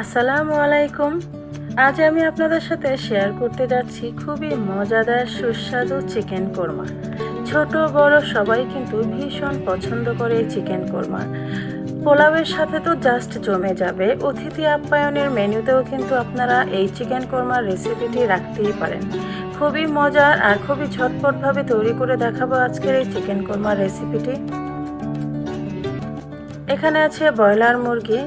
আসসালামু আলাইকুম। আজ আমি আপনাদের সাথে শেয়ার করতে যাচ্ছি খুবই মজাদার সুস্বাদু চিকেন কোরমা ছোট, বড় সবাই কিন্তু ভীষণ পছন্দ করে এই চিকেন কোরমা পোলাওয়ের সাথে তো জাস্ট জমে যাবে। অতিথি আপ্যায়নের মেনুতেও কিন্তু আপনারা এই চিকেন কোরমার রেসিপিটি রাখতেই পারেন। খুবই মজার আর খুবই ঝটপটভাবে তৈরি করে দেখাবো আজকের এই চিকেন কোরমার রেসিপিটি এখানে আছে ব্রয়লার মুরগি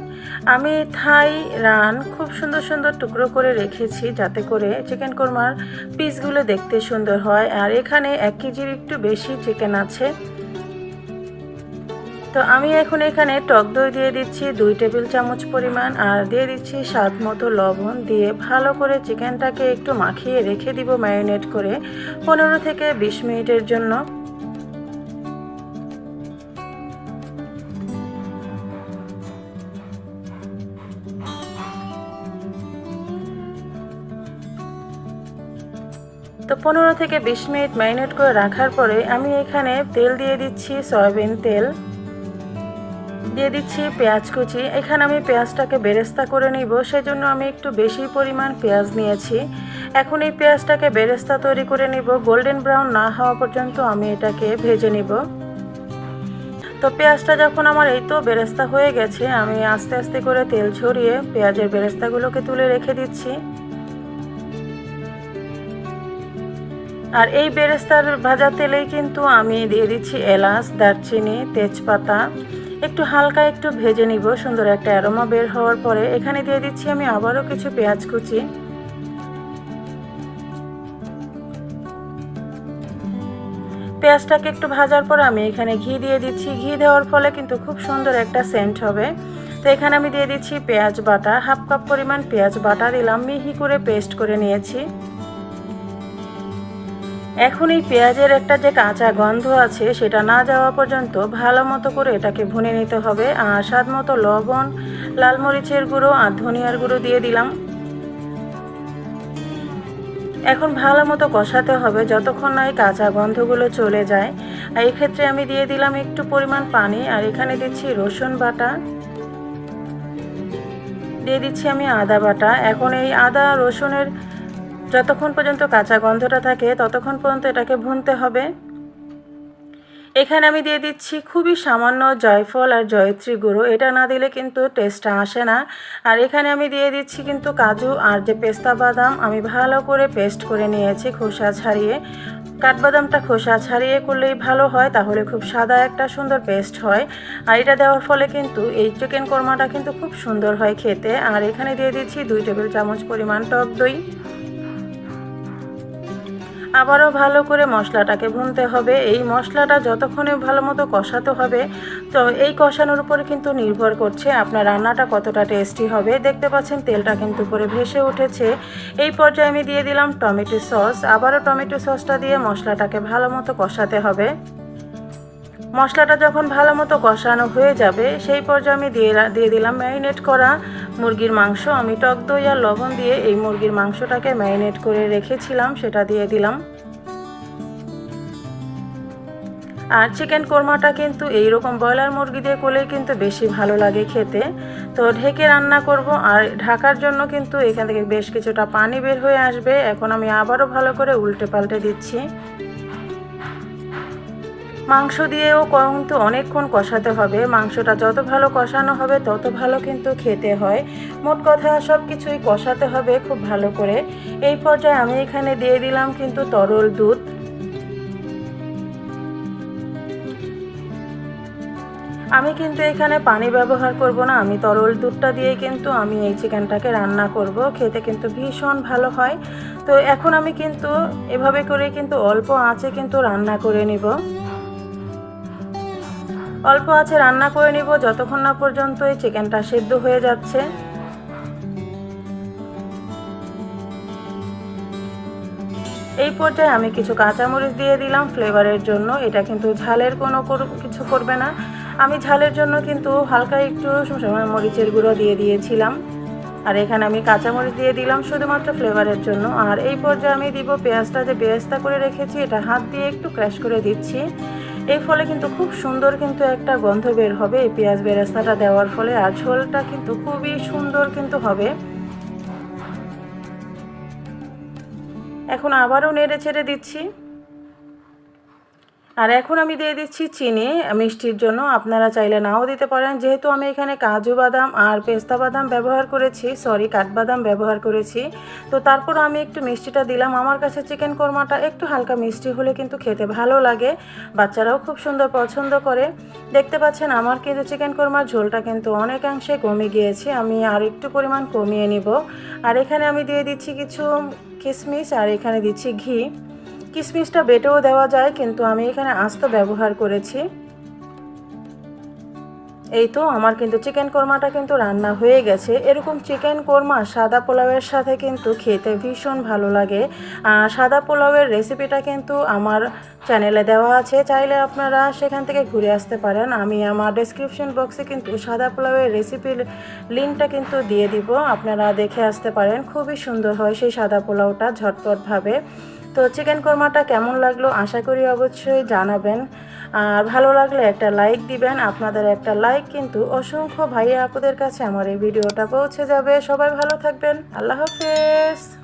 আমি থাই রান খুব সুন্দর সুন্দর টুকরো করে রেখেছি যাতে করে চিকেন কোরমার পিসগুলো দেখতে সুন্দর হয়। আর এখানে এক কেজির একটু বেশি চিকেন আছে। তো আমি এখন এখানে টক দই দিয়ে দিচ্ছি দুই টেবিল চামচ পরিমাণ আর দিয়ে দিচ্ছি স্বাদ মতো লবণ দিয়ে ভালো করে চিকেনটাকে একটু মাখিয়ে রেখে দিব ম্যারিনেট করে পনেরো থেকে বিশ মিনিটের জন্য। তো পনেরো থেকে বিশ মিনিট ম্যারিনেট করে রাখার পরে আমি এখানে তেল দিয়ে দিচ্ছি সয়াবিন তেল। দিয়ে দিচ্ছি পেঁয়াজ কুচি। এখানে আমি পেঁয়াজটাকে বেরেস্তা করে নিব। সেজন্য আমি একটু বেশি পরিমাণ পেঁয়াজ নিয়েছি। এখন এই পেঁয়াজটাকে বেরেস্তা তৈরি করে নিব। গোল্ডেন ব্রাউন না হওয়া পর্যন্ত আমি এটাকে ভেজে নিব। তো পেঁয়াজটা যখন আমার এই তো বেরেস্তা হয়ে গেছে, আমি আস্তে আস্তে করে তেল ছড়িয়ে পেঁয়াজের বেরেস্তাগুলোকে তুলে রেখে দিচ্ছি। আর এই বেরেস্তার ভাজা তেলেই কিন্তু আমি দিয়ে দিচ্ছি এলাচ, দারচিনি, তেজপাতা। একটু হালকা একটু ভেজে নিব, সুন্দর একটা অ্যারোমা বের হওয়ার পরে এখানে দিয়ে দিচ্ছি আমি আবারও কিছু পেঁয়াজ কুচি। পেঁয়াজটাকে একটু ভাজার পর আমি এখানে ঘি দিয়ে দিচ্ছি। ঘি দেওয়ার ফলে কিন্তু খুব সুন্দর একটা সেন্ট হবে। তো এখানে আমি দিয়ে দিচ্ছি পেঁয়াজ বাটা। হাফ কাপ পরিমাণ পেঁয়াজ বাটা দিলাম। মিহি করে পেস্ট করে নিয়েছি। এখন এই পেঁয়াজের একটা যে কাঁচা গন্ধ আছে, সেটা না যাওয়া পর্যন্ত ভালো মতো করে এটাকে ভুনে নিতে হবে। আর স্বাদ মতো লবণ, লাল মরিচের গুঁড়ো আর ধনিয়ার গুঁড়ো দিয়ে দিলাম। এখন ভালো মতো কষাতে হবে যতক্ষণ না এই কাঁচা গন্ধগুলো চলে যায়। আর এক্ষেত্রে আমি দিয়ে দিলাম একটু পরিমাণ পানি, আর এখানে দিচ্ছি রসুন বাটা। দিয়ে দিচ্ছি আমি আদা বাটা। এখন এই আদা রসুনের যতক্ষণ পর্যন্ত কাঁচা গন্ধটা থাকে, ততক্ষণ পর্যন্ত এটাকে ভুনতে হবে। এখানে আমি দিয়ে দিচ্ছি খুবই সামান্য জয়ফল আর জয়ত্রী গুঁড়ো। এটা না দিলে কিন্তু টেস্টটা আসে না। আর এখানে আমি দিয়ে দিচ্ছি কিন্তু কাজু আর যে পেস্তা বাদাম, আমি ভালো করে পেস্ট করে নিয়েছি খোসা ছাড়িয়ে। কাঠবাদামটা খোসা ছাড়িয়ে করলেই ভালো হয়, তাহলে খুব সাদা একটা সুন্দর পেস্ট হয়। আর এটা দেওয়ার ফলে কিন্তু এই চিকেন কোরমাটা কিন্তু খুব সুন্দর হয় খেতে। আর এখানে দিয়ে দিচ্ছি দুই টেবিল চামচ পরিমাণ টক দই। আবারও ভালো করে মশলাটাকে ভুনতে হবে। এই মশলাটা যতক্ষণে ভালো মতো কষাতে হবে, তো এই কষানোর উপরে কিন্তু নির্ভর করছে আপনার রান্নাটা কতটা টেস্টি হবে। দেখতে পাচ্ছেন তেলটা কিন্তু উপরে ভেসে উঠেছে। এই পর্যায়ে আমি দিয়ে দিলাম টমেটো সস। আবারও টমেটো সসটা দিয়ে মশলাটাকে ভালো মতো কষাতে হবে। মশলাটা যখন ভালো মতো কষানো হয়ে যাবে, সেই পর্যায়ে আমি দিয়ে দিয়ে দিলাম ম্যারিনেট করা মুরগির মাংস। আমি টক দই আর লবণ দিয়ে এই মুরগির মাংসটাকে ম্যারিনেট করে রেখেছিলাম, সেটা দিয়ে দিলাম। আর চিকেন কোরমাটা কিন্তু এই রকম ব্রয়লার মুরগি দিয়ে করলেই কিন্তু বেশি ভালো লাগে খেতে। তো ঢেকে রান্না করব, আর ঢাকার জন্য কিন্তু এখান থেকে বেশ কিছুটা পানি বের হয়ে আসবে। এখন আমি আবারও ভালো করে উল্টে পাল্টে দিচ্ছি। মাংস দিয়েও কিন্তু অনেকক্ষণ কষাতে হবে। মাংসটা যত ভালো কষানো হবে, তত ভালো কিন্তু খেতে হয়। মোট কথা সব কিছুই কষাতে হবে খুব ভালো করে। এই পর্যায়ে আমি এখানে দিয়ে দিলাম কিন্তু তরল দুধ। আমি কিন্তু এখানে পানি ব্যবহার করব না, আমি তরল দুধটা দিয়ে কিন্তু আমি এই চিকেনটাকে রান্না করব। খেতে কিন্তু ভীষণ ভালো হয়। তো এখন আমি কিন্তু এভাবে করে কিন্তু অল্প আঁচে কিন্তু রান্না করে নিব। অল্প আছে, রান্না করে নিব। যতক্ষণ না পর্যন্ত এই চিকেনটা সেদ্ধ হয়ে যাচ্ছে। এই পর্যায়ে আমি কিছু কাঁচামরিচ দিয়ে দিলাম ফ্লেভারের জন্য। এটা কিন্তু ঝালের কোনো কিছু করবে না। আমি ঝালের জন্য কিন্তু হালকা একটু মরিচের গুঁড়ো দিয়ে দিয়েছিলাম। আর এখানে আমি কাঁচামরিচ দিয়ে দিলাম শুধুমাত্র ফ্লেভারের জন্য। আর এই পর্যায়ে আমি দিব পেঁয়াজটা যে বেরেস্তা করে রেখেছি, এটা হাত দিয়ে একটু ক্র্যাশ করে দিচ্ছি। এই ফলে কিন্তু খুব সুন্দর কিন্তু একটা গন্ধ বের হবে। এই পেঁয়াজ বেরেস্তাটা দেওয়ার ফলে আর ঝোলটা কিন্তু খুবই সুন্দর কিন্তু হবে। এখন আবারও নেড়ে ছেড়ে দিচ্ছি। আর এখন আমি দিয়ে দিচ্ছি চিনি, মিষ্টির জন্য। আপনারা চাইলে নাও দিতে পারেন। যেহেতু আমি এখানে কাজু বাদাম আর পেস্তা বাদাম ব্যবহার করেছি, সরি, কাঠবাদাম ব্যবহার করেছি, তো তারপর আমি একটু মিষ্টিটা দিলাম। আমার কাছে চিকেন কোরমাটা একটু হালকা মিষ্টি হলে কিন্তু খেতে ভালো লাগে। বাচ্চারাও খুব সুন্দর পছন্দ করে। দেখতে পাচ্ছেন, আমার কিন্তু চিকেন কোরমার ঝোলটা কিন্তু অনেকাংশে কমে গিয়েছে। আমি আর একটু পরিমাণ কমিয়ে নিব। আর এখানে আমি দিয়ে দিচ্ছি কিছু কিশমিশ আর এখানে দিচ্ছি ঘি। কিশমিশটা বেটেও দেওয়া যায়, কিন্তু আমি এখানে আস্ত ব্যবহার করেছি। এই তো, আমার কিন্তু চিকেন কোরমাটা কিন্তু রান্না হয়ে গেছে। এরকম চিকেন কোরমা সাদা পোলাওয়ের সাথে কিন্তু খেতে ভীষণ ভালো লাগে। আর সাদা পোলাওয়ের রেসিপিটা কিন্তু আমার চ্যানেলে দেওয়া আছে। চাইলে আপনারা সেখান থেকে ঘুরে আসতে পারেন। আমি আমার ডেসক্রিপশন বক্সে কিন্তু সাদা পোলাওয়ের রেসিপির লিঙ্কটা কিন্তু দিয়ে দিব। আপনারা দেখে আসতে পারেন। খুবই সুন্দর হয় সেই সাদা পোলাওটা ঝটপটভাবে তো চিকেন কোরমাটা কেমন লাগল আশা করি অবশ্যই জানাবেন। আর ভালো লাগলে একটা লাইক দিবেন। আপনাদের একটা লাইক কিন্তু অসংখ্য ভাইয়া আপুদের কাছে আমার এই ভিডিওটা পৌঁছে যাবে। সবাই ভালো থাকবেন। আল্লাহ হাফেজ।